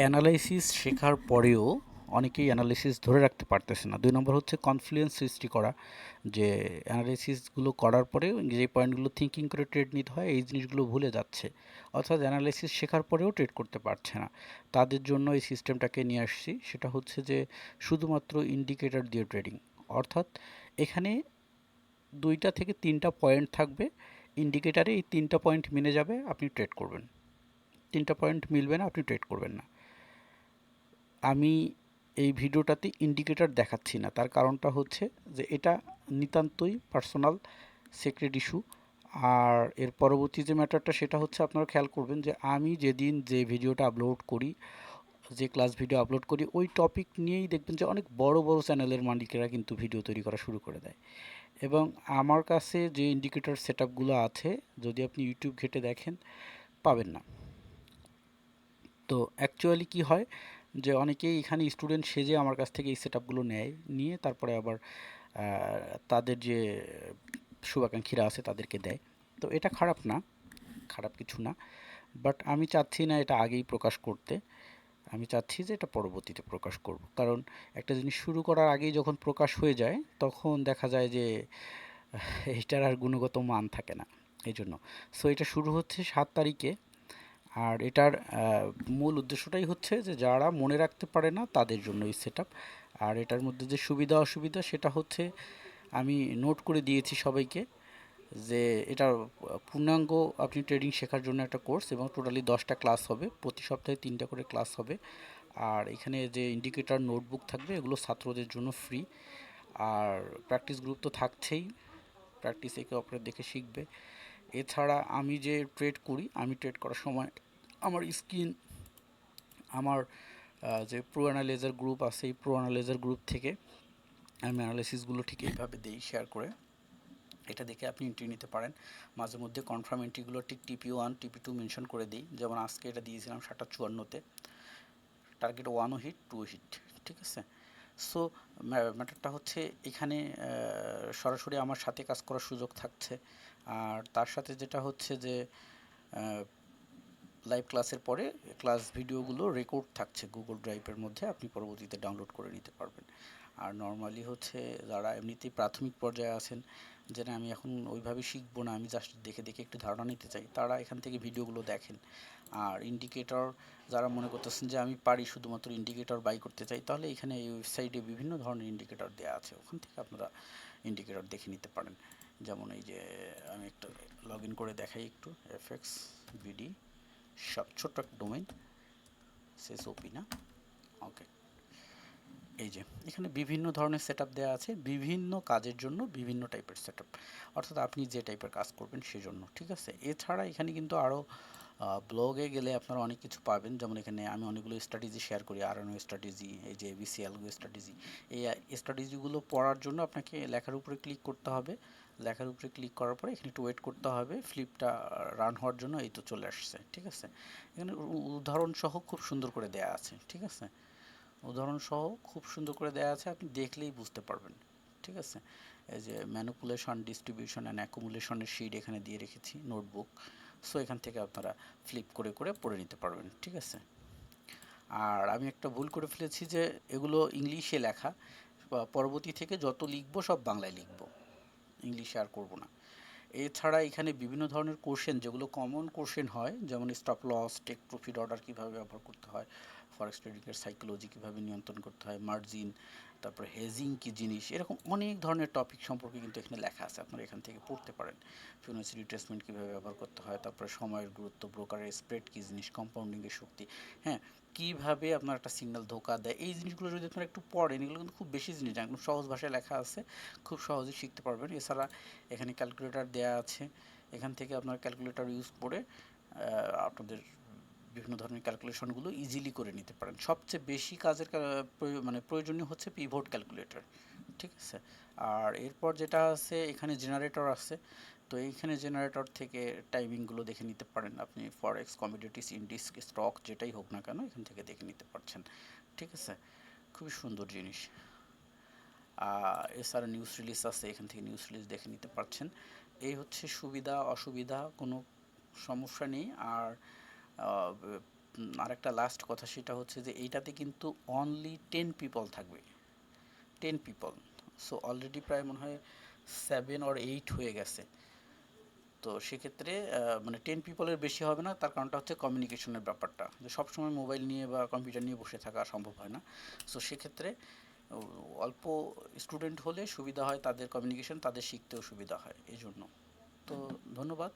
Analysis শেখার পরেও অনেকেই অ্যানালাইসিস ধরে রাখতে পারতেছে না। দুই নম্বর হচ্ছে কনফ্লুয়েন্স সৃষ্টি করা, যে অ্যানালাইসিসগুলো করার পরেও যে পয়েন্টগুলো থিঙ্কিং করে ট্রেড নিতে হয়, এই জিনিসগুলো ভুলে যাচ্ছে। অর্থাৎ অ্যানালাইসিস শেখার পরেও ট্রেড করতে পারছে না। তাদের জন্য এই সিস্টেমটাকে নিয়ে আসছি, সেটা হচ্ছে যে শুধুমাত্র ইন্ডিকেটর দিয়ে ট্রেডিং। অর্থাৎ এখানে দুইটা থেকে তিনটা পয়েন্ট থাকবে, ইন্ডিকেটারে এই তিনটা পয়েন্ট মেনে যাবে, আপনি ট্রেড করবেন। তিনটা পয়েন্ট মিলবে না, আপনি ট্রেড করবেন না। আমি এই ভিডিওটাতে ইন্ডিকেটর দেখাচ্ছি না। তার কারণটা হচ্ছে যে এটা নিতান্তই পার্সোনাল সিক্রেট ইস্যু আর এর পরবর্তী যে ম্যাটারটা সেটা হচ্ছে আপনারা খেয়াল করবেন যে আমি যেদিন যে ভিডিওটা আপলোড করি, যে ক্লাস ভিডিও আপলোড করি, ওই টপিক নিয়েই দেখবেন যে অনেক বড় বড় চ্যানেলের মালিকেরা কিন্তু ভিডিও তৈরি করা শুরু করে দেয়। এবং আমার কাছে যে ইন্ডিকেটর সেট আছে, যদি আপনি ইউটিউব ঘেটে দেখেন, পাবেন না। তো অ্যাকচুয়ালি কি হয় যে অনেকেই এখানে স্টুডেন্ট সেজে আমার কাছ থেকে এই সেট আপগুলো নেয়। নিয়ে তারপরে আবার তাদের যে শুভাকাঙ্ক্ষীরা আছে তাদেরকে দেয়। তো এটা খারাপ না, খারাপ কিছু না। বাট আমি চাচ্ছি না এটা আগেই প্রকাশ করতে। আমি চাচ্ছি যে এটা পরবর্তীতে প্রকাশ করব। কারণ একটা জিনিস শুরু করার আগেই যখন প্রকাশ হয়ে যায়, তখন দেখা যায় যে এটার আর গুণগত মান থাকে না। এই জন্য সো এটা শুরু হচ্ছে সাত তারিখে। আর এটার মূল উদ্দেশ্যটাই হচ্ছে যে যারা মনে রাখতে পারে না তাদের জন্য এই সেট আর এটার মধ্যে যে সুবিধা অসুবিধা সেটা হচ্ছে আমি নোট করে দিয়েছি সবাইকে যে এটা, পূর্ণাঙ্গ আপনি ট্রেডিং শেখার জন্য একটা কোর্স এবং টোটালি দশটা ক্লাস হবে, প্রতি সপ্তাহে তিনটা করে ক্লাস হবে। আর এখানে যে ইন্ডিকেটার, নোটবুক থাকবে এগুলো ছাত্রদের জন্য ফ্রি। আর প্র্যাকটিস গ্রুপ তো থাকছেই, প্র্যাকটিস একে অপরের দেখে শিখবে। এছাড়া আমি যে ট্রেড করি, আমি ট্রেড করার সময় আমার স্কিন আমার যে প্রো অ্যানালাইজার গ্রুপ আছে এই প্রো অ্যানালাইজার গ্রুপ থেকে আমি অ্যানালাইসিসগুলো ঠিক এইভাবে দিই শেয়ার করে। এটা দেখে আপনি এন্ট্রি নিতে পারেন। মাঝে মধ্যে কনফার্ম এন্ট্রিগুলো ঠিক TP one TP two mention করে দিই। যেমন আজকে এটা দিয়েছিলাম সাতটা চুয়ান্নতে। টার্গেট ওয়ানও হিট টু হিট ঠিক আছে? সো ম্যাটারটা হচ্ছে এখানে সরাসরি আমার সাথে কাজ করার সুযোগ থাকছে। আর তার সাথে যেটা হচ্ছে যে লাইভ ক্লাসের পরে ক্লাস ভিডিওগুলো রেকর্ড থাকছে গুগল ড্রাইভের মধ্যে, আপনি পরবর্তীতে ডাউনলোড করে নিতে পারবেন। আর নর্মালি হচ্ছে যারা এমনিতেই প্রাথমিক পর্যায়ে আছেন যে আমি এখন ওইভাবে শিখব না, আমি জাস্ট দেখে দেখে একটু ধারণা নিতে চাই, তারা এখান থেকে ভিডিওগুলো দেখেন। আর ইন্ডিকেটর যারা মনে করতেছেন যে, আমি পারি শুধুমাত্র ইন্ডিকেটর বাই করতে চাই, তাহলে এখানে এই ওয়েবসাইটে বিভিন্ন ধরনের ইন্ডিকেটর দেওয়া আছে, ওখান থেকে আপনারা ইন্ডিকেটর দেখে নিতে পারেন। যেমন এই যে আমি একটা লগ ইন করে দেখাই একটু এফএক্স বিডি সব ছোট্ট একটা ডোমেন শেষ ওপি না? ওকে এই যে, এখানে বিভিন্ন ধরনের সেট দেওয়া আছে, বিভিন্ন কাজের জন্য বিভিন্ন টাইপের সেট অর্থাৎ আপনি যে টাইপের কাজ করবেন সেজন্য, ঠিক আছে? এছাড়া এখানে কিন্তু আরও ব্লগে গেলে আপনারা অনেক কিছু পাবেন। যেমন এখানে আমি অনেকগুলো স্ট্র্যাটেজি শেয়ার করি আর স্ট্র্যাটেজি এই যে বিসিএল স্ট্র্যাটেজি এই স্ট্র্যাটেজিগুলো পড়ার জন্য আপনাকে লেখার উপরে ক্লিক করতে হবে। লেখার উপরে ক্লিক করার পরে এখানে একটু ওয়েট করতে হবে। ফ্লিপটা রান হওয়ার জন্য এই তো চলে আসছে, ঠিক আছে? এখানে উদাহরণ সহ খুব সুন্দর করে দেয়া আছে, ঠিক আছে? উদাহরণ সহ খুব সুন্দর করে দেওয়া আছে, আপনি দেখলেই বুঝতে পারবেন, ঠিক আছে? এই যে ম্যানুপুলেশন ডিস্ট্রিবিউশন অ্যান্ড অ্যাকুমুলেশনের শিট এখানে দিয়ে রেখেছি নোটবুক সো এখান থেকে আপনারা ফ্লিপ করে করে পড়ে নিতে পারবেন, ঠিক আছে? আর আমি একটা ভুল করে ফেলেছি যে এগুলো ইংলিশে লেখা পরবর্তী থেকে যত লিখব সব বাংলায় লিখব। ইংলিশে আর করব না। এছাড়া এখানে বিভিন্ন ধরনের কোশ্চেন যেগুলো কমন কোশ্চেন হয়, যেমন stop loss take profit order কীভাবে ব্যবহার করতে হয় ফরেক্স ট্রেডিংয়ের সাইকোলজি কীভাবে নিয়ন্ত্রণ করতে হয় মার্জিন তারপরে হেজিং কী জিনিস, এরকম অনেক ধরনের টপিক সম্পর্কে কিন্তু এখানে লেখা আছে, আপনারা এখান থেকে পড়তে পারেন। ফিনান্সিয়াল রিট্রেসমেন্ট কীভাবে ব্যবহার করতে হয়, তারপরে সময়ের গুরুত্ব ব্রোকারের স্প্রেড কী জিনিস কম্পাউন্ডিংয়ের শক্তি হ্যাঁ কীভাবে আপনার একটা সিগন্যাল ধোকা দেয়, এই জিনিসগুলো যদি আপনারা একটু পড়েন, এগুলো কিন্তু খুব বেশি জিনিস একদম সহজ ভাষায় লেখা আছে, খুব সহজেই শিখতে পারবেন। এছাড়া এখানে ক্যালকুলেটার দেওয়া আছে, এখান থেকে আপনার ক্যালকুলেটার ইউজ করে আপনাদের বিভিন্ন ধরনের ক্যালকুলেশনগুলো ইজিলি করে নিতে পারেন। সবচেয়ে বেশি কাজের মানে প্রয়োজনীয় হচ্ছে পিভোট ক্যালকুলেটর ঠিক আছে? আর এরপর যেটা আছে, এখানে জেনারেটর আছে, তো এইখানে জেনারেটর থেকে টাইমিংগুলো দেখে নিতে পারেন। আপনি ফরেক্স কমিডিটিস ইন্ডিস স্টক যেটাই হোক না কেন, এখান থেকে দেখে নিতে পারছেন, ঠিক আছে? খুবই সুন্দর জিনিস। এছাড়া নিউজ রিলিজ আছে, এখান থেকে নিউজ রিলিজ দেখে নিতে পারছেন। এই হচ্ছে সুবিধা, অসুবিধা, কোনো সমস্যা নেই। আর আরেকটা লাস্ট কথা সেটা হচ্ছে যে এইটাতে কিন্তু অনলি টেন পিপল থাকবে। টেন পিপল সো অলরেডি প্রায় মনে হয় সেভেন অর এইট হয়ে গেছে। তো সেক্ষেত্রে মানে টেন পিপলের বেশি হবে না, তার কারণটা হচ্ছে কমিউনিকেশনের ব্যাপারটা। যে সবসময় মোবাইল নিয়ে বা কম্পিউটার নিয়ে বসে থাকা সম্ভব হয় না। সো সেক্ষেত্রে অল্প স্টুডেন্ট হলে সুবিধা হয় তাদের কমিউনিকেশন তাদের শিখতেও সুবিধা হয় এই জন্য তো ধন্যবাদ।